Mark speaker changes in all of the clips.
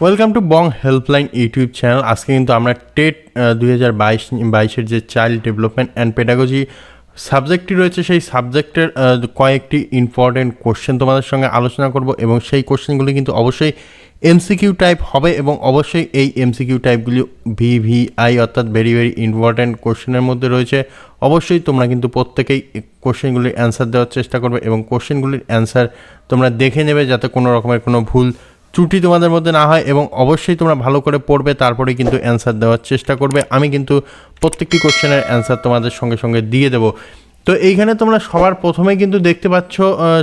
Speaker 1: Welcome to Bong helpline YouTube channel আজকে কিন্তু আমরা টেট দুই হাজার বাইশ, বাইশের যে চাইল্ড ডেভেলপমেন্ট অ্যান্ড পেডাগজি সাবজেক্টটি রয়েছে, সেই সাবজেক্টের কয়েকটি ইম্পর্টেন্ট কোশ্চেন তোমাদের সঙ্গে আলোচনা করব এবং সেই কোশ্চেনগুলি কিন্তু অবশ্যই এমসিকিউ টাইপ হবে এবং অবশ্যই এই এমসিকিউ টাইপগুলি ভিভিআই অর্থাৎ ভেরি ভেরি ইম্পর্ট্যান্ট কোশ্চেনের মধ্যে রয়েছে। অবশ্যই তোমরা কিন্তু প্রত্যেকেই কোশ্চেনগুলির অ্যান্সার দেওয়ার চেষ্টা করবে এবং কোশ্চেনগুলির অ্যান্সার তোমরা দেখে নেবে যাতে কোনো রকমের কোনো ভুল ত্রুটি তোমাদের মধ্যে না হয় এবং অবশ্যই তোমরা ভালো করে পড়বে, তারপরে কিন্তু অ্যান্সার দেওয়ার চেষ্টা করবে। আমি কিন্তু প্রত্যেকটি কোশ্চেনের অ্যান্সার তোমাদের সঙ্গে সঙ্গে দিয়ে দেবো। তো এইখানে তোমরা সবার প্রথমে কিন্তু দেখতে পাচ্ছ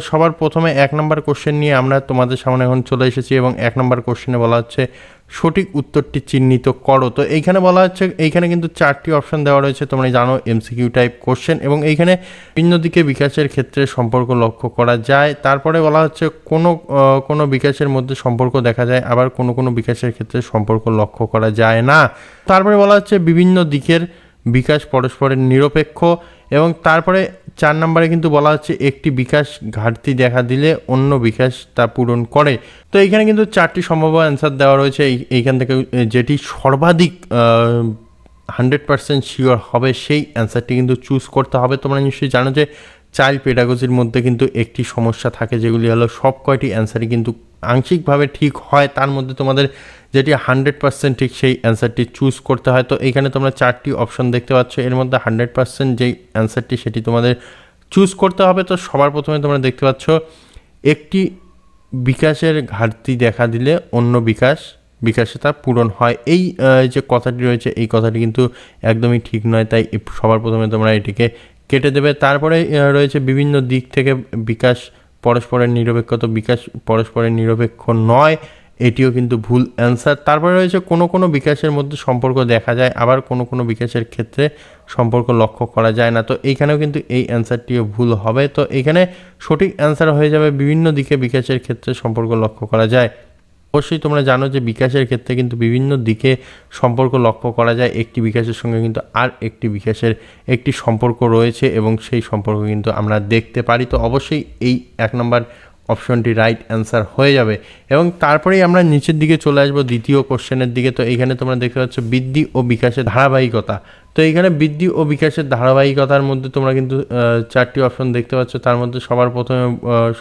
Speaker 1: সবার প্রথমে এক নম্বর কোশ্চেন নিয়ে আমরা তোমাদের সামনে এখন চলে এসেছি এবং এক নম্বর কোশ্চেনে বলা হচ্ছে সঠিক উত্তরটি চিহ্নিত করো। তো এইখানে বলা হচ্ছে, এইখানে কিন্তু চারটি অপশন দেওয়া রয়েছে তোমরা জানো এমসিকিউ টাইপ কোশ্চেন এবং এইখানে ভিন্ন দিকে বিকাশের ক্ষেত্রে সম্পর্ক লক্ষ্য করা যায়। তারপরে বলা হচ্ছে, কোনো কোনো বিকাশের মধ্যে সম্পর্ক দেখা যায়, আবার কোনো কোনো বিকাশের ক্ষেত্রে সম্পর্ক লক্ষ্য করা যায় না। তারপরে বলা হচ্ছে, বিভিন্ন দিকের বিকাশ পরস্পরের নিরপেক্ষ এবং তারপরে চার নম্বরে কিন্তু বলা হচ্ছে, একটি বিকাশ ঘাটতি দেখা দিলে অন্য বিকাশ তা পূরণ করে। তো এইখানে কিন্তু চারটি সম্ভাব্য অ্যান্সার দেওয়া রয়েছে। এই- এইখান থেকে যেটি সর্বাধিক হান্ড্রেড পার্সেন্ট শিওর হবে, সেই অ্যান্সারটি কিন্তু চুজ করতে হবে। তোমরা নিশ্চয়ই জানো যে চাইল্ড পেডাগজির মধ্যে কিন্তু একটি সমস্যা থাকে, যেগুলি হলো সব কয়টি অ্যান্সারই কিন্তু আংশিকভাবে ঠিক হয়। তার মধ্যে তোমাদের যেটি হান্ড্রেড পার্সেন্ট ঠিক সেই অ্যান্সারটি চুজ করতে হয়। তো এখানে তোমরা চারটি অপশন দেখতে পাচ্ছ। এর মধ্যে হান্ড্রেড পার্সেন্ট যেই অ্যান্সারটি সেটি তোমাদের চুজ করতে হবে। তো সবার প্রথমে তোমরা দেখতে পাচ্ছ, একটি বিকাশের ঘাটতি দেখা দিলে অন্য বিকাশ, বিকাশে তা পূরণ হয়। এই যে কথাটি রয়েছে, এই কথাটি কিন্তু একদমই ঠিক নয়। তাই সবার প্রথমে তোমরা এটিকে কেটে দেবে। তারপরে রয়েছে বিভিন্ন দিক থেকে বিকাশ পরস্পরের নিরপেক্ষ। তো বিকাশ পরস্পরের নিরপেক্ষ নয়। এটিও কিন্তু ভুল অ্যান্সার তারপরে রয়েছে কোনো কোনো বিকাশের মধ্যে সম্পর্ক দেখা যায়, আবার কোনো কোনো বিকাশের ক্ষেত্রে সম্পর্ক লক্ষ্য করা যায় না। তো এইখানেও কিন্তু এই অ্যান্সারটিও ভুল হবে। তো এখানে সঠিক অ্যান্সার হয়ে যাবে বিভিন্ন দিকে বিকাশের ক্ষেত্রে সম্পর্ক লক্ষ্য করা যায়। অবশ্যই তোমরা জানো যে বিকাশের ক্ষেত্রে কিন্তু বিভিন্ন দিকে সম্পর্ক লক্ষ্য করা যায়। একটি বিকাশের সঙ্গে কিন্তু আর একটি বিকাশের একটি সম্পর্ক রয়েছে এবং সেই সম্পর্ক কিন্তু আমরা দেখতে পারি। তো অবশ্যই এই এক নম্বর অপশনটি রাইট অ্যান্সার হয়ে যাবে। এবং তারপরেই আমরা নিচের দিকে চলে আসব, দ্বিতীয় কোশ্চেনের দিকে। তো এইখানে তোমরা দেখতে পাচ্ছ বৃদ্ধি ও বিকাশের ধারাবাহিকতা। তো এইখানে বৃদ্ধি ও বিকাশের ধারাবাহিকতার মধ্যে তোমরা কিন্তু চারটি অপশন দেখতে পাচ্ছ। তার মধ্যে সবার প্রথমে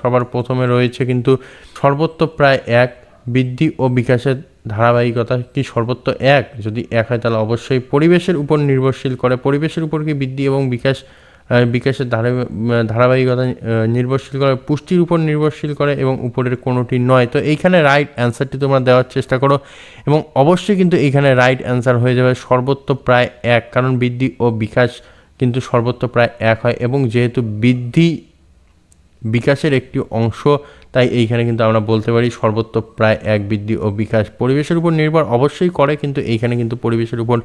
Speaker 1: সবার প্রথমে রয়েছে কিন্তু সর্বত্র প্রায় এক, বৃদ্ধি ও বিকাশের ধারাবাহিকতা কি সর্বত্র এক? যদি এক হয় তাহলে অবশ্যই পরিবেশের উপর নির্ভরশীল করে। পরিবেশের উপর কি বৃদ্ধি এবং বিকাশ বিকাশের ধারা ধারাবাহিকতা নির্ভরশীল করে, পুষ্টির উপর নির্ভরশীল করে এবং উপরের কোনোটি নয়। তো এইখানে রাইট অ্যান্সারটি তোমরা দেওয়ার চেষ্টা করো এবং অবশ্যই কিন্তু এইখানে রাইট অ্যান্সার হয়ে যাবে সর্বত্র প্রায় এক, কারণ বৃদ্ধি ও বিকাশ কিন্তু সর্বত্র প্রায় এক হয় এবং যেহেতু বৃদ্ধি বিকাশের একটি অংশ, তাই এইখানে কিন্তু আমরা বলতে পারি সর্বত্র প্রায় এক বৃদ্ধি ও বিকাশ। পরিবেশের উপর নির্ভর অবশ্যই করে, কিন্তু এইখানে কিন্তু পরিবেশের উপর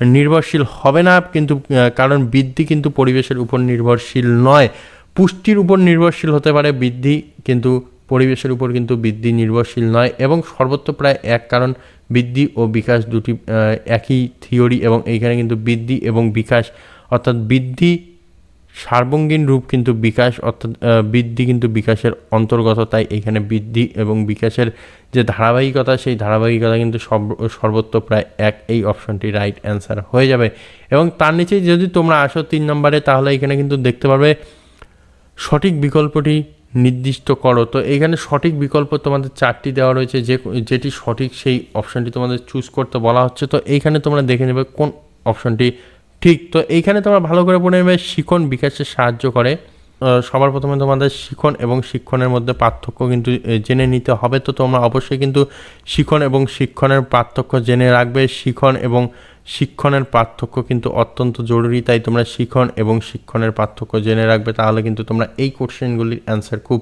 Speaker 1: নির্ভরশীল হবে না, কিন্তু কারণ বৃদ্ধি কিন্তু পরিবেশের উপর নির্ভরশীল নয়। পুষ্টির উপর নির্ভরশীল হতে পারে বৃদ্ধি, কিন্তু পরিবেশের উপর কিন্তু বৃদ্ধি নির্ভরশীল নয়। এবং সর্বত্র প্রায় এক কারণ, বৃদ্ধি ও বিকাশ দুটি একই থিওরি এবং এইখানে কিন্তু বৃদ্ধি এবং বিকাশ। অর্থাৎ বৃদ্ধি সার্বঙ্গীন রূপ কিন্তু বিকাশ অর্থাৎ বৃদ্ধি কিন্তু বিকাশের অন্তর্গত। তাই এখানে বৃদ্ধি এবং বিকাশের যে ধারাবাহিকতা, সেই ধারাবাহিকতা কিন্তু সর্বত্র প্রায় এক। এই অপশনটি রাইট অ্যান্সার হয়ে যাবে। এবং তার নিচেই যদি তোমরা আসো তিন নম্বরে, তাহলে এখানে কিন্তু দেখতে পারবে, সঠিক বিকল্পটি নির্দিষ্ট করো। তো এইখানে সঠিক বিকল্প তোমাদের চারটি দেওয়া রয়েছে, যে, যেটি সঠিক সেই অপশনটি তোমাদের চুজ করতে বলা হচ্ছে। তো এইখানে তোমরা দেখে নেবে কোন অপশনটি ঠিক, তো এইখানে তোমরা ভালো করে পড়ে নেবে, শিখন বিকাশে সাহায্য করে। সবার প্রথমে তোমাদের শিখন এবং শিক্ষণের মধ্যে পার্থক্য কিন্তু জেনে নিতে হবে। তো তোমরা অবশ্যই কিন্তু শিখন এবং শিক্ষণের পার্থক্য জেনে রাখবে। শিখন এবং শিক্ষণের পার্থক্য কিন্তু অত্যন্ত জরুরি, তাই তোমরা শিখন এবং শিক্ষণের পার্থক্য জেনে রাখবে। তাহলে কিন্তু তোমরা এই কোশ্চেনগুলির অ্যান্সার খুব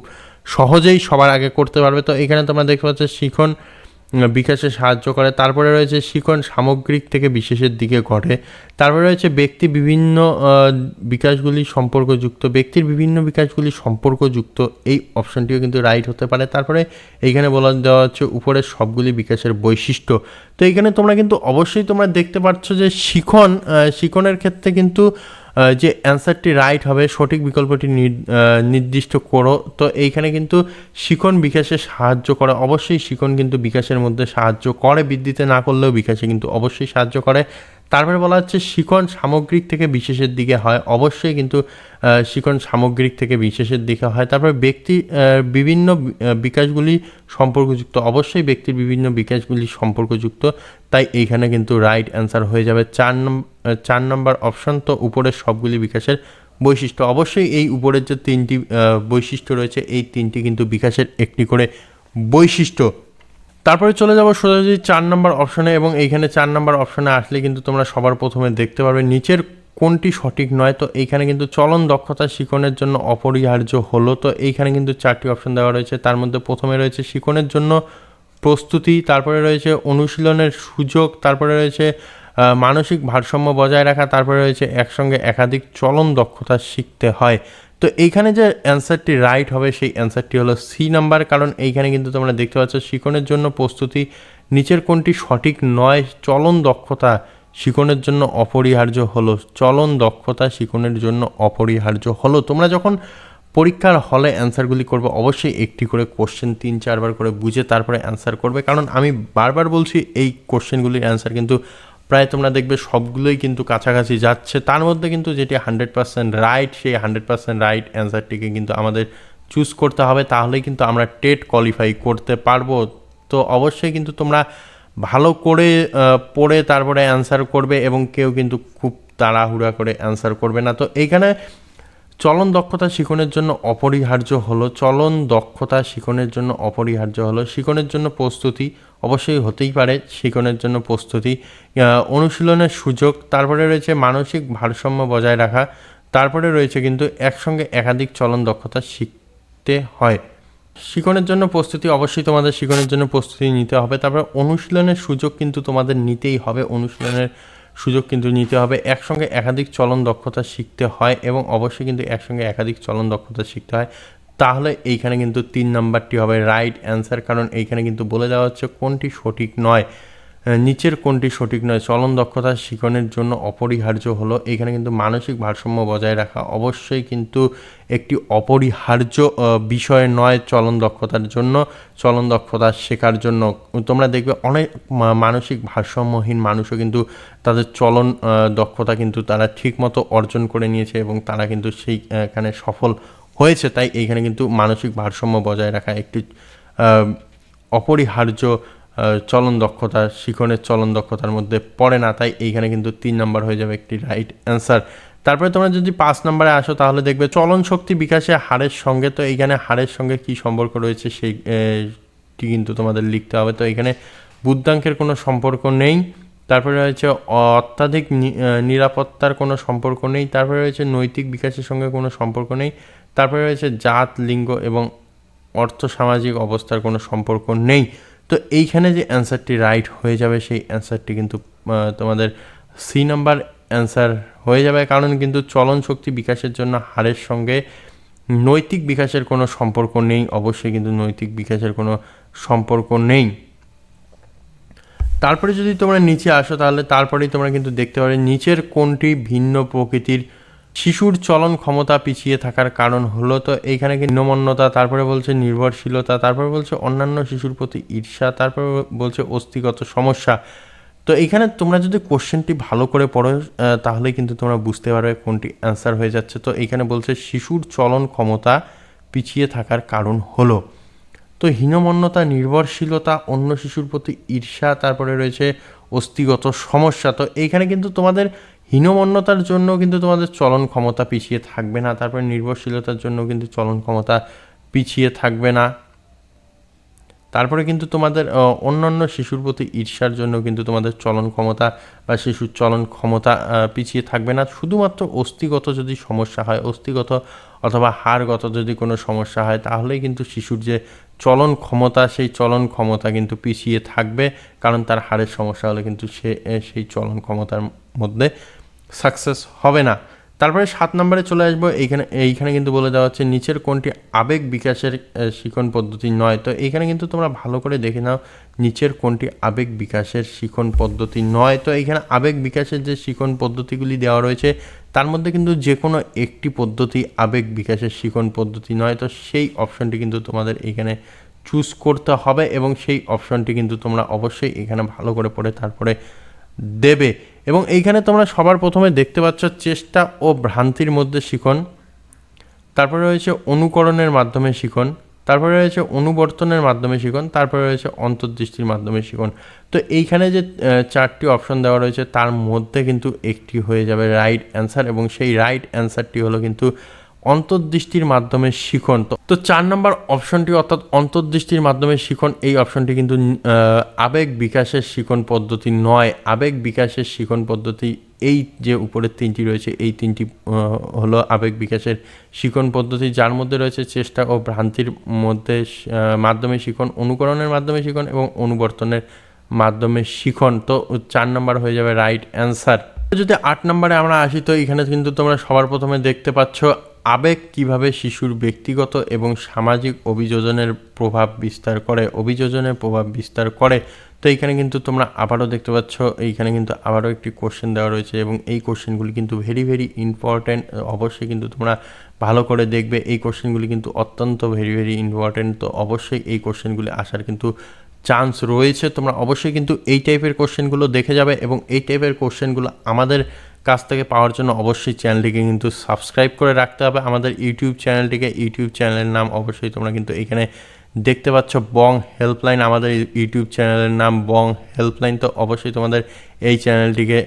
Speaker 1: সহজেই সবার আগে করতে পারবে। তো এখানে তোমরা দেখতে পাচ্ছ শিখন বিকাশে সাহায্য করে। তারপরে রয়েছে শিখন সামগ্রিক থেকে বিশেষের দিকে ঘটে। তারপরে রয়েছে ব্যক্তি বিভিন্ন বিকাশগুলি সম্পর্কযুক্ত। ব্যক্তির বিভিন্ন বিকাশগুলি সম্পর্কযুক্ত। এই অপশনটিও কিন্তু রাইট হতে পারে। তারপরে এইখানে বলা দেওয়া হচ্ছে উপরের সবগুলি বিকাশের বৈশিষ্ট্য। তো এইখানে তোমরা কিন্তু অবশ্যই তোমরা দেখতে পাচ্ছ যে শিখন শিখনের ক্ষেত্রে কিন্তু যে অ্যান্সারটি রাইট হবে, সঠিক বিকল্পটি নির- নির্দিষ্ট করো। তো এইখানে কিন্তু শিখন বিকাশে সাহায্য করে। অবশ্যই শিখন কিন্তু বিকাশের মধ্যে সাহায্য করে। বৃদ্ধিতে না করলেও বিকাশে কিন্তু অবশ্যই সাহায্য করে। তারপরে বলা হচ্ছে শিকন সামগ্রিক থেকে বিশেষের দিকে হয়। অবশ্যই কিন্তু শিকন সামগ্রিক থেকে বিশেষের দিকে হয়। তারপরে ব্যক্তি বিভিন্ন বিকাশগুলি সম্পর্কযুক্ত। অবশ্যই ব্যক্তির বিভিন্ন বিকাশগুলি সম্পর্কযুক্ত। তাই এইখানে কিন্তু রাইট অ্যান্সার হয়ে যাবে। চার চার নম্বর অপশন তো উপরের সবগুলি বিকাশের বৈশিষ্ট্য। অবশ্যই এই উপরের যে তিনটি বৈশিষ্ট্য রয়েছে, এই তিনটি কিন্তু বিকাশের একটি করে বৈশিষ্ট্য। তারপরে চলে যাব সোজাসুজি চার নম্বর অপশনে এবং এইখানে চার নম্বর অপশনে আসলে কিন্তু তোমরা সবার প্রথমে দেখতে পারবে নিচের কোনটি সঠিক নয়। তো এইখানে কিন্তু চলন দক্ষতা শিখনের জন্য অপরিহার্য হলো। তো এইখানে কিন্তু চারটি অপশন দেওয়া রয়েছে। তার মধ্যে প্রথমে রয়েছে শিখনের জন্য প্রস্তুতি, তারপরে রয়েছে অনুশীলনের সুযোগ, তারপরে রয়েছে মানসিক ভারসাম্য বজায় রাখা, তারপরে রয়েছে একসঙ্গে একাধিক চলন দক্ষতা শিখতে হয়। তো এইখানে যে অ্যান্সারটি রাইট হবে, সেই অ্যান্সারটি হলো সি নাম্বার কারণ এইখানে কিন্তু তোমরা দেখতে পাচ্ছ শিখনের জন্য প্রস্তুতি, নিচের কোনটি সঠিক নয়, চলন দক্ষতা শিখনের জন্য অপরিহার্য হলো, চলন দক্ষতা শিখনের জন্য অপরিহার্য হলো। তোমরা যখন পরীক্ষার হলে অ্যান্সারগুলি করবে, অবশ্যই একটি করে কোশ্চেন তিন, চারবার করে বুঝে তারপরে অ্যান্সার করবে, কারণ আমি বারবার বলছি এই কোশ্চেনগুলির অ্যান্সার কিন্তু প্রায় তোমরা দেখবে সবগুলোই কিন্তু কাছাকাছি যাচ্ছে। তার মধ্যে কিন্তু যেটি হান্ড্রেড পার্সেন্ট রাইট, সেই হান্ড্রেড পার্সেন্ট রাইট অ্যান্সারটিকে কিন্তু আমাদের চুজ করতে হবে। তাহলে কিন্তু আমরা টেট কোয়ালিফাই করতে পারব। তো অবশ্যই কিন্তু তোমরা ভালো করে পড়ে তারপরে অ্যান্সার করবে এবং কেউ কিন্তু খুব তাড়াহুড়া করে অ্যান্সার করবে না। তো এইখানে চলন দক্ষতা শিখনের জন্য অপরিহার্য হলো, চলন দক্ষতা শিখনের জন্য অপরিহার্য হলো শিখনের জন্য প্রস্তুতি অবশ্যই হতেই পারে শিখনের জন্য প্রস্তুতি। অনুশীলনের সুযোগ, তারপরে রয়েছে মানসিক ভারসাম্য বজায় রাখা, তারপরে রয়েছে কিন্তু একসঙ্গে একাধিক চলন দক্ষতা শিখতে হয়। শিখনের জন্য প্রস্তুতি অবশ্যই তোমাদের শিখনের জন্য প্রস্তুতি নিতে হবে, তারপরে অনুশীলনের সুযোগ কিন্তু তোমাদের নিতেই হবে, অনুশীলনের সুযোগ কিন্তু নিতে হবে। একসঙ্গে একাধিক চলন দক্ষতা শিখতে হয় এবং অবশ্যই কিন্তু একসঙ্গে একাধিক চলন দক্ষতা শিখতে হয়। তাহলে এইখানে কিন্তু তিন নাম্বারটি হবে রাইট অ্যান্সার কারণ এইখানে কিন্তু বলে দেওয়া হচ্ছে কোনটি সঠিক নয়। নিচের কোনটি সঠিক নয়। চলন দক্ষতা শিখনের জন্য অপরিহার্য হলো। এখানে কিন্তু মানসিক ভারসাম্য বজায় রাখা অবশ্যই কিন্তু একটি অপরিহার্য বিষয় নয় চলন দক্ষতার জন্য। চলন দক্ষতা শেখার জন্য তোমরা দেখবে অনেক মানসিক ভারসাম্যহীন মানুষও কিন্তু তাদের চলন দক্ষতা কিন্তু তারা ঠিকমতো অর্জন করে নিয়েছে এবং তারা কিন্তু সেই আহ, এখানে সফল হয়েছে। তাই এইখানে কিন্তু মানসিক ভারসাম্য বজায় রাখা একটি অপরিহার্য চলন দক্ষতা, শিখনের চলন দক্ষতার মধ্যে পড়ে না, তাই এইখানে কিন্তু তিন নম্বর হয়ে যাবে একটি রাইট অ্যান্সার তারপরে তোমরা যদি পাঁচ নম্বরে আসো, তাহলে দেখবে চলন শক্তি বিকাশে হাড়ের সঙ্গে, তো এইখানে হাড়ের সঙ্গে কি সম্পর্ক রয়েছে সেইটি কিন্তু তোমাদের লিখতে হবে। তো এখানে বুদ্ধাঙ্কের কোনো সম্পর্ক নেই, তারপরে রয়েছে অত্যাধিক নিরাপত্তার কোনো সম্পর্ক নেই, তারপরে রয়েছে নৈতিক বিকাশের সঙ্গে কোনো সম্পর্ক নেই, তারপরে রয়েছে জাত, লিঙ্গ এবং অর্থ সামাজিক অবস্থার কোনো সম্পর্ক নেই। তো এইখানে যে অ্যান্সারটি রাইট হয়ে যাবে, সেই অ্যান্সারটি কিন্তু তোমাদের সি নাম্বার অ্যান্সার হয়ে যাবে। কারণ কিন্তু চলন শক্তি বিকাশের জন্য হারের সঙ্গে নৈতিক বিকাশের কোনো সম্পর্ক নেই। অবশ্যই কিন্তু নৈতিক বিকাশের কোনো সম্পর্ক নেই। তারপরে যদি তোমরা নিচে আসো, তাহলে তারপরেই তোমরা কিন্তু দেখতে পাবে নিচের কোনটি ভিন্ন প্রকৃতির শিশুর চলন ক্ষমতা পিছিয়ে থাকার কারণ হলো তো এইখানে কি নিম্নমন্যতা, তারপরে বলছে নির্ভরশীলতা, তারপরে বলছে অন্যান্য শিশুর প্রতি ঈর্ষা, তারপরে বলছে অস্থিগত সমস্যা। তো এইখানে তোমরা যদি কোশ্চেনটি ভালো করে পড়ো তাহলে কিন্তু তোমরা বুঝতে পারবে কোনটি অ্যান্সার হয়ে যাচ্ছে। তো এইখানে বলছে শিশুর চলন ক্ষমতা পিছিয়ে থাকার কারণ হলো। তো হীনমন্যতা, নির্ভরশীলতা, অন্য শিশুর প্রতি ঈর্ষা, তারপরে রয়েছে অস্থিগত সমস্যা। তো এইখানে কিন্তু তোমাদের হীনমন্যতার জন্য কিন্তু তোমাদের চলন ক্ষমতা পিছিয়ে থাকবে না, তারপরে নির্ভরশীলতার জন্য কিন্তু চলন ক্ষমতা পিছিয়ে থাকবে না। তারপরে কিন্তু তোমাদের অন্যান্য শিশুর প্রতি ঈর্ষার জন্য কিন্তু তোমাদের চলন ক্ষমতা বা শিশুর চলন ক্ষমতা পিছিয়ে থাকবে না। শুধুমাত্র অস্থিগত যদি সমস্যা হয়, অস্থিগত অথবা হাড়গত যদি কোনো সমস্যা হয়, তাহলেই কিন্তু শিশুর যে চলন ক্ষমতা, সেই চলন ক্ষমতা কিন্তু পিছিয়ে থাকবে, কারণ তার হাড়ের সমস্যা হলে কিন্তু সে সেই চলন ক্ষমতার মধ্যে সাকসেস হবে না। তারপরে সাত নম্বরে চলে আসব, এইখানে এইখানে কিন্তু বলে দেওয়া হচ্ছে, নিচের কোনটি আবেগ বিকাশের শিখন পদ্ধতি নয়। তো এইখানে কিন্তু তোমরা ভালো করে দেখে নাও, নিচের কোনটি আবেগ বিকাশের শিখন পদ্ধতি নয়। তো এইখানে আবেগ বিকাশের যে শিখন পদ্ধতিগুলি দেওয়া রয়েছে, তার মধ্যে কিন্তু যে কোনো একটি পদ্ধতি আবেগ বিকাশের শিখন পদ্ধতি নয়। তো সেই অপশনটি কিন্তু তোমাদের এইখানে চুজ করতে হবে এবং সেই অপশনটি কিন্তু তোমরা অবশ্যই এখানে ভালো করে পড়ে তারপরে দেবে। এবং এইখানে তোমরা সবার প্রথমে দেখতে পাচ্ছ চেষ্টা ও ভ্রান্তির মধ্যে শিখন। তারপরে রয়েছে অনুকরণের মাধ্যমে শিখন। তারপরে রয়েছে অনুবর্তনের মাধ্যমে শিখন। তারপরে রয়েছে অন্তর্দৃষ্টির মাধ্যমে শিখন। তো এইখানে যে চারটি অপশন দেওয়া রয়েছে, তার মধ্যে কিন্তু একটি হয়ে যাবে রাইট অ্যান্সার এবং সেই রাইট অ্যান্সারটি হলো কিন্তু অন্তর্দৃষ্টির মাধ্যমে শিখন। তো তো চার নম্বর অপশনটি অর্থাৎ অন্তর্দৃষ্টির মাধ্যমে শিখন, এই অপশনটি কিন্তু আবেগ বিকাশের শিখন পদ্ধতি নয়। আবেগ বিকাশের শিখন পদ্ধতি, এই যে উপরের তিনটি রয়েছে, এই তিনটি হলো আবেগ বিকাশের শিখন পদ্ধতি। যার মধ্যে রয়েছে চেষ্টা ও ভ্রান্তির মধ্যে মাধ্যমে শিখন, অনুকরণের মাধ্যমে শিখন এবং অনুবর্তনের মাধ্যমে শিখন। তো, চার নম্বর হয়ে যাবে রাইট অ্যান্সার যদি আট নম্বরে আমরা আসি, তো এখানে কিন্তু তোমরা সবার প্রথমে দেখতে পাচ্ছ আবেগ কীভাবে শিশুর ব্যক্তিগত এবং সামাজিক অভিযোজনের প্রভাব বিস্তার করে, অভিযোজনের প্রভাব বিস্তার করে? তো এইখানে কিন্তু তোমরা আবারও দেখতে পাচ্ছ, এইখানে কিন্তু আবারও একটি কোশ্চেন দেওয়া রয়েছে এবং এই কোশ্চেনগুলি কিন্তু ভেরি ভেরি ইম্পর্ট্যান্ট অবশ্যই কিন্তু তোমরা ভালো করে দেখবে। এই কোশ্চেনগুলি কিন্তু অত্যন্ত ভেরি ভেরি ইম্পর্ট্যান্ট তো অবশ্যই এই কোশ্চেনগুলি আসার কিন্তু চান্স রয়েছে। তোমরা অবশ্যই কিন্তু এই টাইপের কোশ্চেনগুলো দেখে যাবে এবং এই টাইপের কোশ্চেনগুলো আমাদের কাছ থেকে পাওয়ার জন্য অবশ্যই চ্যানেলটিকে কিন্তু সাবস্ক্রাইব করে রাখতে হবে। আমাদের ইউটিউব চ্যানেলটিকে, ইউটিউব চ্যানেলের নাম অবশ্যই তোমরা কিন্তু এখানে দেখতে পাচ্ছ। বং হেল্পলাইন, আমাদের ইউটিউব চ্যানেলের নাম বং হেল্পলাইন। তো অবশ্যই তোমাদের এই চ্যানেলটিকে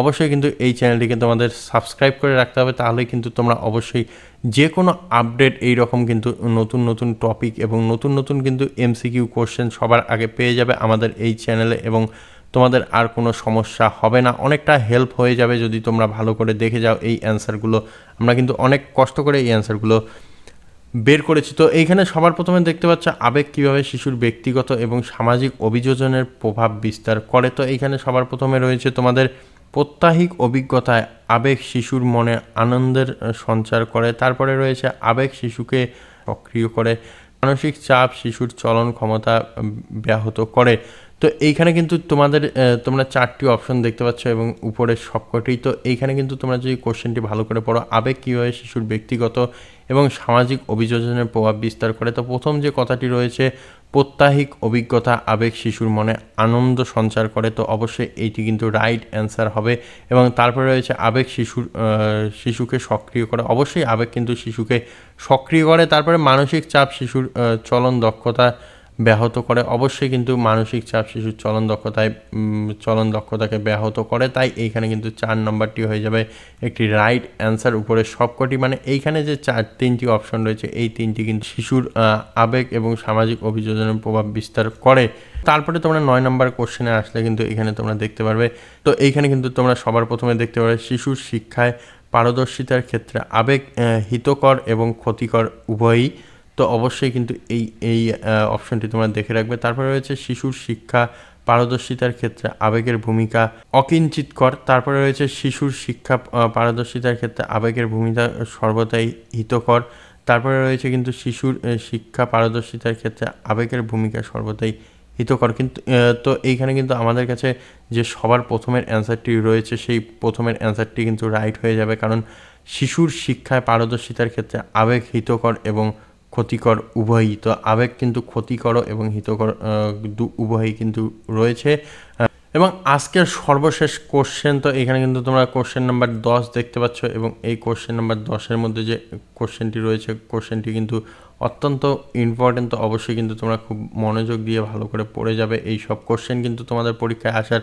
Speaker 1: অবশ্যই কিন্তু এই চ্যানেলটিকে তোমাদের সাবস্ক্রাইব করে রাখতে হবে তাহলে কিন্তু তোমরা অবশ্যই যে কোনো আপডেট এই রকম কিন্তু নতুন নতুন টপিক এবং নতুন নতুন কিন্তু এমসিকিউ কোশ্চেন সবার আগে পেয়ে যাবে আমাদের এই চ্যানেলে এবং তোমাদের আর কোনো সমস্যা হবে না। অনেকটা হেল্প হয়ে যাবে যদি তোমরা ভালো করে দেখে যাও এই অ্যান্সারগুলো আমরা কিন্তু অনেক কষ্ট করে এই অ্যান্সারগুলো বের করেছি। তো এইখানে সবার প্রথমে দেখতে পাচ্ছ আবেগ কীভাবে শিশুর ব্যক্তিগত এবং সামাজিক অভিযোজনের প্রভাব বিস্তার করে। তো এইখানে সবার প্রথমে রয়েছে তোমাদের প্রত্যাহিক অভিজ্ঞতায় আবেগ শিশুর মনে আনন্দের সঞ্চার করে। তারপরে রয়েছে আবেগ শিশুকে সক্রিয় করে, মানসিক চাপ শিশুর চলন ক্ষমতা ব্যাহত করে। তো এইখানে কিন্তু তোমাদের তোমরা চারটি অপশন দেখতে পাচ্ছ এবং উপরের সবকটি। তো এইখানে কিন্তু তোমরা যদি কোশ্চেনটি ভালো করে পড়ো, আবেগ কীভাবে শিশুর ব্যক্তিগত এবং সামাজিক অভিযোজনের প্রভাব বিস্তার করে। তো প্রথম যে কথাটি রয়েছে প্রত্যাহিক অভিজ্ঞতা, আবেগ শিশুর মনে আনন্দ সঞ্চার করে, তো অবশ্যই এইটি কিন্তু রাইট অ্যান্সার হবে। এবং তারপরে রয়েছে আবেগ শিশুর শিশুকে সক্রিয় করে। অবশ্যই আবেগ কিন্তু শিশুকে সক্রিয় করে। তারপরে মানসিক চাপ, শিশুর চলন দক্ষতা ব্যাহত করে। অবশ্যই কিন্তু মানসিক চাপ, শিশুর চলন দক্ষতায় চলন দক্ষতাকে ব্যাহত করে। তাই এইখানে কিন্তু চার নম্বরটি হয়ে যাবে একটি রাইট অ্যান্সার উপরে সবকটি। মানে এইখানে যে চার, তিনটি অপশন রয়েছে, এই তিনটি কিন্তু শিশুর আবেগ এবং সামাজিক অভিযোজনের প্রভাব বিস্তার করে। তারপরে তোমরা নয় নম্বর কোশ্চেনে আসলে কিন্তু এখানে তোমরা দেখতে পারবে। তো এইখানে কিন্তু তোমরা সবার প্রথমে দেখতে পারবে শিশুর শিক্ষায় পারদর্শিতার ক্ষেত্রে আবেগ হিতকর এবং ক্ষতিকর উভয়ই তো অবশ্যই কিন্তু এই এই অপশনটি তোমরা দেখে রাখবে। তারপরে রয়েছে শিশুর শিক্ষা, পারদর্শিতার ক্ষেত্রে আবেগের ভূমিকা অকিঞ্চিতকর তারপরে রয়েছে শিশুর শিক্ষা পারদর্শিতার ক্ষেত্রে আবেগের ভূমিকা সর্বদাই হিতকর। তারপরে রয়েছে কিন্তু শিশুর শিক্ষা, পারদর্শিতার ক্ষেত্রে আবেগের ভূমিকা সর্বদাই হিতকর। কিন্তু তো এইখানে কিন্তু আমাদের কাছে যে সবার প্রথমের অ্যান্সারটি রয়েছে, সেই প্রথমের অ্যান্সারটি কিন্তু রাইট হয়ে যাবে। কারণ শিশুর শিক্ষায়, পারদর্শিতার ক্ষেত্রে আবেগ হিতকর এবং ক্ষতিকর উভয়ই। তো আবেগ কিন্তু ক্ষতিকর এবং হিতকর উভয়ই কিন্তু রয়েছে। এবং আজকের সর্বশেষ কোশ্চেন তো এখানে কিন্তু তোমরা কোশ্চেন নাম্বার দশ দেখতে পাচ্ছ এবং এই কোশ্চেন নাম্বার দশের মধ্যে যে কোশ্চেনটি রয়েছে কোশ্চেনটি কিন্তু অত্যন্ত ইম্পর্টেন্ট তো অবশ্যই কিন্তু তোমরা খুব মনোযোগ দিয়ে ভালো করে পড়ে যাবে। এই সব কোশ্চেন কিন্তু তোমাদের পরীক্ষায় আসার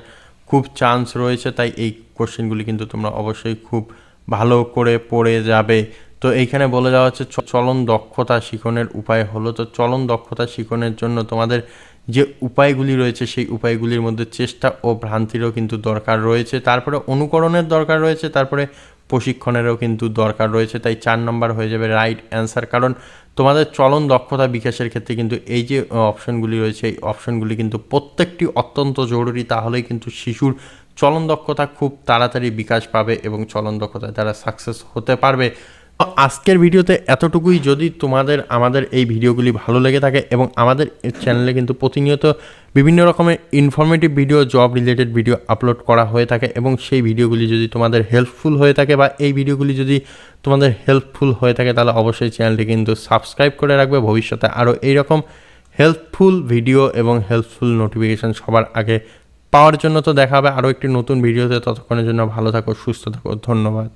Speaker 1: খুব চান্স রয়েছে। তাই এই কোশ্চেনগুলি কিন্তু তোমরা অবশ্যই খুব ভালো করে পড়ে যাবে। তো এইখানে বলে দেওয়া হচ্ছে চলন দক্ষতা শিখনের উপায় হলো। তো চলন দক্ষতা শিখনের জন্য তোমাদের যে উপায়গুলি রয়েছে, সেই উপায়গুলির মধ্যে চেষ্টা ও ভ্রান্তিরও কিন্তু দরকার রয়েছে। তারপরে অনুকরণের দরকার রয়েছে, তারপরে প্রশিক্ষণেরও কিন্তু দরকার রয়েছে। তাই চার নম্বর হয়ে যাবে রাইট অ্যান্সার কারণ তোমাদের চলন দক্ষতা বিকাশের ক্ষেত্রে কিন্তু এই যে অপশনগুলি রয়েছে, এই অপশনগুলি কিন্তু প্রত্যেকটি অত্যন্ত জরুরি। তাহলেই কিন্তু শিশুর চলন দক্ষতা খুব তাড়াতাড়ি বিকাশ পাবে এবং চলন দক্ষতায় তারা সাকসেস হতে পারবে। আজকের ভিডিওতে এতটুকুই। যদি তোমাদের, আমাদের এই ভিডিওগুলি ভালো লেগে থাকে এবং আমাদের চ্যানেলে কিন্তু প্রতিনিয়ত বিভিন্ন রকমের informative video job related video upload করা হয়ে থাকে এবং সেই ভিডিওগুলি যদি তোমাদের হেল্পফুল হয়ে থাকে বা এই ভিডিওগুলি যদি তোমাদের হেল্পফুল হয়ে থাকে, তাহলে অবশ্যই চ্যানেলটি কিন্তু সাবস্ক্রাইব করে রাখবে। ভবিষ্যতে আরও এইরকম হেল্পফুল ভিডিও এবং হেল্পফুল নোটিফিকেশান সবার আগে পাওয়ার জন্য তো দেখা হবে আরও একটি নতুন ভিডিওতে ততক্ষণের জন্য ভালো থাকো, সুস্থ থাকো। ধন্যবাদ।